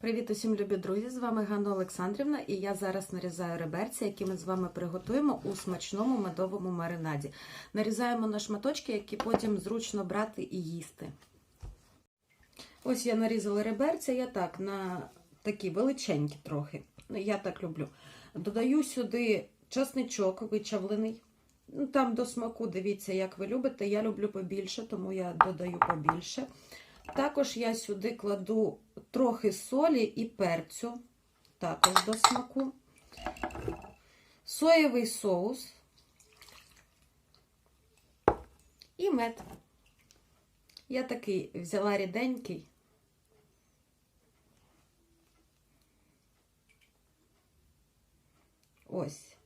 Привіт усім любі друзі! З вами Ганна Олександрівна, і я зараз нарізаю реберці, які ми з вами приготуємо у смачному медовому маринаді. Нарізаємо на шматочки, які потім зручно брати і їсти. Ось я нарізала реберця, я так на такі величенькі трохи. Я так люблю. Додаю сюди часничок вичавлений. Ну, Там до смаку, дивіться, як ви любите. Я люблю побільше, тому я додаю побільше. Також я сюди кладу трохи солі і перцю, також до смаку. Соєвий соус і мед. Я такий взяла ріденький. Ось.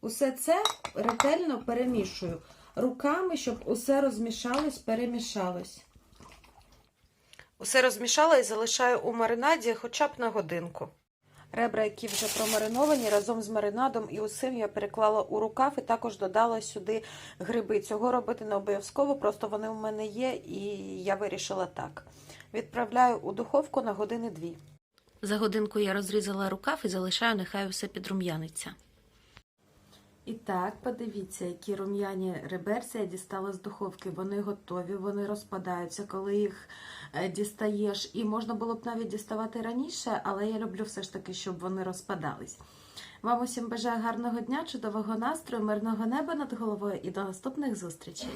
Усе це ретельно перемішую руками, щоб усе розмішалось, перемішалось. Усе розмішала і залишаю у маринаді хоча б на годинку. Ребра, які вже промариновані, разом з маринадом і усім я переклала у рукав і також додала сюди гриби. Цього робити не обов'язково, просто вони у мене є, і я вирішила так. Відправляю у духовку на години дві. За годинку я розрізала рукав і залишаю, нехай усе підрум'яниться. І так, подивіться, які рум'яні реберці я дістала з духовки. Вони готові, вони розпадаються, коли їх е, дістаєш. І можна було б навіть діставати раніше, але я люблю все ж таки, щоб вони розпадались. Вам усім бажаю гарного дня, чудового настрою, мирного неба над головою і до наступних зустрічей!